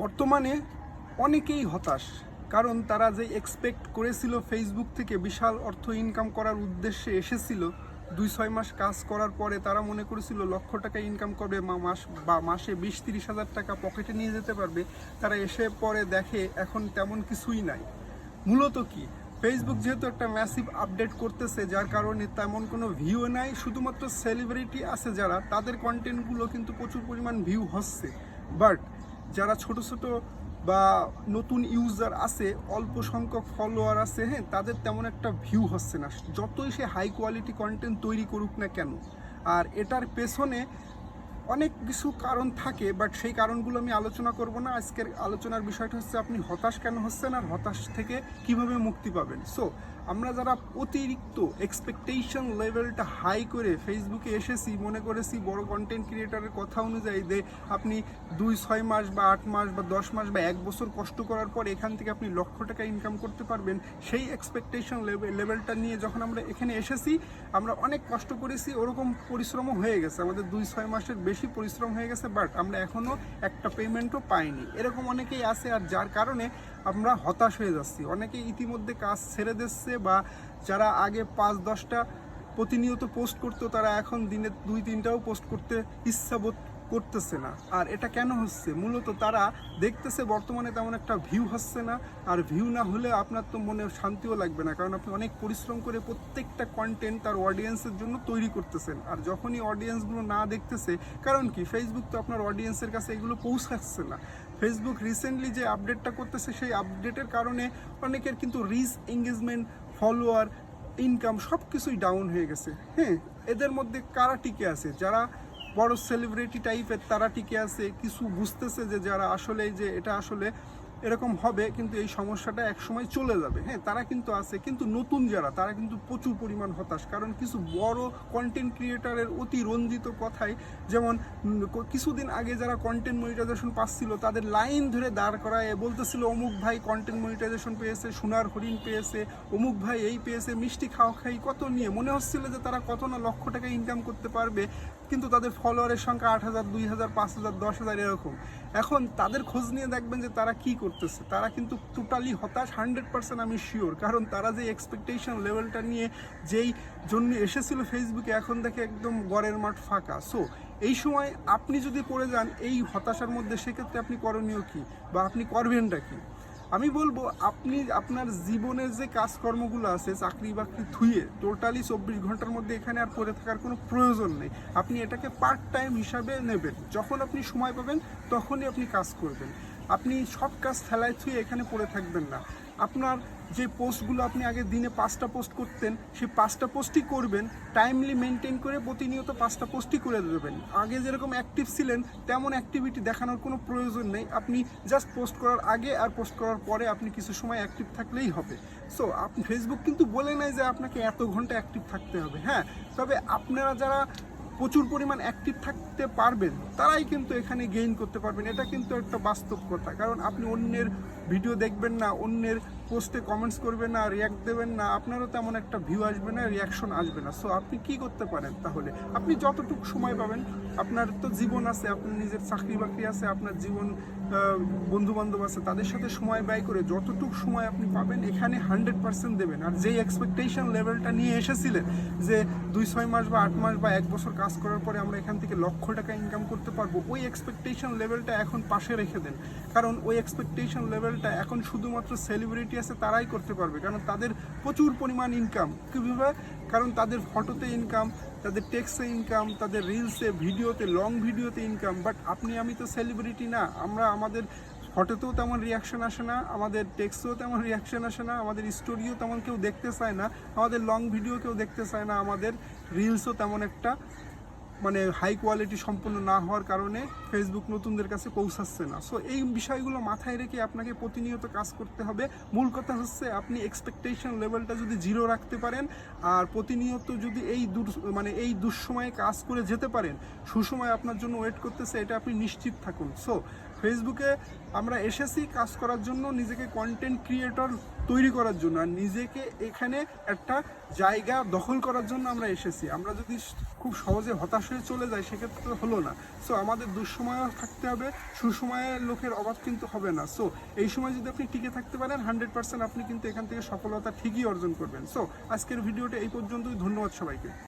বর্তমানে অনেকেই হতাশ, কারণ তারা যে এক্সপেক্ট করেছিল ফেসবুক থেকে বিশাল অর্থ ইনকাম করার উদ্দেশ্যে এসেছিল দুই ছয় মাস কাজ করার পরে তারা মনে করেছিল লক্ষ টাকা ইনকাম করবে মাস, বা মাসে বিশ তিরিশ হাজার টাকা পকেটে নিয়ে যেতে পারবে। তারা এসে পরে দেখে এখন তেমন কিছুই নাই। মূলত কি? ফেসবুক যেহেতু একটা ম্যাসিভ আপডেট করতেছে, যার কারণে তেমন কোনো ভিউ নাই, শুধুমাত্র সেলিব্রিটি আছে যারা, তাদের কন্টেন্টগুলো কিন্তু প্রচুর পরিমাণ ভিউ হচ্ছে। বাট যারা ছোট ছোট বা নতুন ইউজার আছে, অল্প সংখ্যক ফলোয়ার আছে হ্যাঁ তাদের তেমন একটা ভিউ হচ্ছে না। যতই সে হাই কোয়ালিটি কন্টেন্ট তৈরি করুক না কেন, আর এটার পেছনে অনেক কিছু কারণ থাকে বাট সেই কারণগুলো আমি আলোচনা করব না। আজকের আলোচনার বিষয়টা হচ্ছে, আপনি হতাশ কেন হচ্ছেন, আর হতাশ থেকে কীভাবে মুক্তি পাবেন? সো আমরা যারা অতিরিক্ত এক্সপেকটেশন লেভেলটা হাই করে ফেসবুকে এসেছি, মনে করেছি বড় কন্টেন্ট ক্রিয়েটারের কথা অনুযায়ী যে আপনি দুই, ছয় মাস বা আট মাস বা দশ মাস বা এক বছর কষ্ট করার পর এখান থেকে আপনি লক্ষ টাকা ইনকাম করতে পারবেন। সেই এক্সপেকটেশন লেভেলটা নিয়ে যখন আমরা এখানে এসেছি, আমরা অনেক কষ্ট করেছি, ওরকম পরিশ্রমও হয়ে গেছে। আমাদের দুই, ছয় মাসের বেশি পরিশ্রম হয়ে গেছে বাট আমরা এখনও একটা পেমেন্টও পাইনি। এরকম অনেকেই আছে, আর যার কারণে আমরা হতাশ হয়ে যাচ্ছি। অনেকে ইতিমধ্যে কাজ ছেড়ে দিচ্ছে বা যারা আগে পাঁচ, দশটা প্রতিনিয়ত পোস্ট করতো, তারা এখন দিনে দুই, তিনটাও পোস্ট করতে ইচ্ছা বোধ করতেছে না। আর এটা কেন হচ্ছে? মূলত তারা দেখতেছে বর্তমানে তেমন একটা ভিউ হচ্ছে না। আর ভিউ না হলে আপনার তো মনে শান্তিও লাগবে না, কারণ আপনি অনেক পরিশ্রম করে প্রত্যেকটা কন্টেন্ট তার অডিয়েন্সের জন্য তৈরি করতেছেন। আর যখনই অডিয়েন্সগুলো না দেখতেছে, কারণ কি? ফেসবুক তো আপনার অডিয়েন্সের কাছে এগুলো পৌঁছাচ্ছে না। ফেসবুক রিসেন্টলি যে আপডেটটা করতেছে, সেই আপডেটের কারণে অনেকের কিন্তু রিচ এঙ্গেজমেন্ট ফলোয়ার ইনকাম সব কিছুই ডাউন হয়ে গেছে। হ্যাঁ এদের মধ্যে কারা টিকে আছে? যারা বড় সেলিব্রিটি টাইপের তারা টিকে আছে। কিছু বুঝতেছে যে যারা আসলে যে, এটা আসলে এরকম হবে, কিন্তু এই সমস্যাটা একসময় চলে যাবে। হ্যাঁ তারা কিন্তু আছে, কিন্তু নতুন যারা, তারা কিন্তু প্রচুর পরিমাণ হতাশ। কারণ কিছু বড় কন্টেন্ট ক্রিয়েটারের অতি রঞ্জিত কথায় যেমন কিছুদিন আগে যারা কন্টেন্ট মনিটাইজেশন পাচ্ছিল, তাদের লাইন ধরে দাঁড় করায় বলতেছিল, অমুক ভাই কন্টেন্ট মনিটাইজেশন পেয়েছে, সোনার হরিণ পেয়েছে, অমুক ভাই এই পেয়েছে, মিষ্টি খাওয়া খাই, কত নিয়ে? মনে হচ্ছিল যে তারা কত না লক্ষ টাকা ইনকাম করতে পারবে। কিন্তু তাদের ফলোয়ারের সংখ্যা আট হাজার, দুই হাজার, পাঁচ হাজার, দশ হাজার এরকম। এখন তাদের খোঁজ নিয়ে দেখবেন যে তারা কি করতেছে। তারা কিন্তু টোটালি হতাশ হান্ড্রেড পার্সেন্ট আমি শিওর কারণ তারা যে এক্সপেকটেশন লেভেলটা নিয়ে যেই জন্য এসেছিল ফেসবুকে এখন দেখে একদম গড়ের মাঠ ফাঁকা। সো এই সময় আপনি যদি পড়ে যান, এই হতাশার মধ্যে, সেক্ষেত্রে আপনি করণীয় কি? বা আপনি করবেনটা কি? আমি বলব, আপনি আপনার জীবনের যে কাজকর্মগুলো আছে, চাকরি বাকরি থুয়ে টোটালি চব্বিশ ঘণ্টার মধ্যে এখানে আর পড়ে থাকার কোনো প্রয়োজন নেই। আপনি এটাকে পার্ট টাইম হিসাবে নেবেন। যখন আপনি সময় পাবেন, তখনই আপনি কাজ করবেন। আপনি সব কাজ ফেলায় থুয়ে এখানে পড়ে থাকবেন না। আপনার যে পোস্টগুলো আপনি আগে দিনে পাঁচটা পোস্ট করতেন, সেই পাঁচটা পোস্টই করবেন টাইমলি মেনটেন করে প্রতিনিয়ত পাঁচটা পোস্টই করে দেবেন। আগে যেরকম অ্যাক্টিভ ছিলেন, তেমন অ্যাক্টিভিটি দেখানোর কোনো প্রয়োজন নেই। আপনি জাস্ট পোস্ট করার আগে আর পোস্ট করার পরে আপনি কিছু সময় অ্যাক্টিভ থাকলেই হবে। সো আপনি ফেসবুক কিন্তু বলে নাই যে আপনাকে এত ঘণ্টা অ্যাক্টিভ থাকতে হবে হ্যাঁ? তবে আপনারা যারা প্রচুর পরিমাণ অ্যাক্টিভ থাকতে পারবেন, তারাই কিন্তু এখানে গেইন করতে পারবেন। এটা কিন্তু একটা বাস্তব কথা। কারণ আপনি অন্যের ভিডিও দেখবেন না, অন্যের পোস্টে কমেন্টস করবেন না রিয়াক্ট দেবেন না, আপনারও তেমন একটা ভিউ আসবে না রিয়াকশন আসবে না। সো আপনি কি করতে পারেন তাহলে? আপনি যতটুকু সময় পাবেন, আপনার তো জীবন আছে, আপনার নিজের চাকরি বাকরি আছে, আপনার জীবন বন্ধু বান্ধব আছে, তাদের সাথে সময় ব্যয় করে যতটুকু সময় আপনি পাবেন, এখানে হান্ড্রেড পার্সেন্ট দেবেন। আর যেই এক্সপেকটেশন লেভেলটা নিয়ে এসেছিলেন, যে দুই, ছয় মাস বা আট মাস বা এক বছর কাজ করার পরে আমরা এখান থেকে লক্ষ টাকা ইনকাম করতে পারব, ওই এক্সপেকটেশন লেভেলটা এখন পাশে রেখে দেন। কারণ ওই এক্সপেকটেশন লেভেলটা এখন শুধুমাত্র সেলিব্রিটি আছে তারাই করতে পারবে। কারণ তাদের প্রচুর পরিমাণ ইনকাম কীভাবে? কারণ তাদের ফটোতে ইনকাম তাদের টেক্সে ইনকাম তাদের রিলসে ভিডিওতে লং ভিডিওতে ইনকাম বাট আপনি, আমি তো সেলিব্রিটি না। আমরা, আমাদের ফটোতেও তেমন রিয়াকশন আসে না, আমাদের টেক্সটেও তেমন রিয়াকশন আসে না, আমাদের স্টোরিও তেমন কেউ দেখতে চায় না, আমাদের লং ভিডিও কেউ দেখতে চায় না, আমাদের রিলসও তেমন একটা মানে হাই কোয়ালিটি সম্পন্ন না হওয়ার কারণে ফেসবুক নতুনদের কাছে পৌঁছাচ্ছে না। সো এই বিষয়গুলো মাথায় রেখে আপনাকে প্রতিনিয়ত কাজ করতে হবে। মূল কথা হচ্ছে, আপনি এক্সপেকটেশন লেভেলটা যদি জিরো রাখতে পারেন, আর প্রতিনিয়ত যদি এই দূর মানে এই দুঃসময়ে কাজ করে যেতে পারেন, সুসময় আপনার জন্য ওয়েট করতেছে, এটা আপনি নিশ্চিত থাকুন। সো ফেসবুকে আমরা এসেছি কাজ করার জন্য, নিজেকে কন্টেন্ট ক্রিয়েটর তৈরি করার জন্য, আর নিজেকে এখানে একটা জায়গা দখল করার জন্য আমরা এসেছি। আমরা যদি খুব সহজে হতাশ হয়ে চলে যাই, সেক্ষেত্রে হলো না। সো আমাদের দুঃসময়ও থাকতে হবে, সুসময়ের লোকের অভাব কিন্তু হবে না। সো এই সময় যদি আপনি টিকে থাকতে পারেন হান্ড্রেড পার্সেন্ট আপনি কিন্তু এখান থেকে সফলতা ঠিকই অর্জন করবেন। সো আজকের ভিডিওটা এই পর্যন্তই। ধন্যবাদ সবাইকে।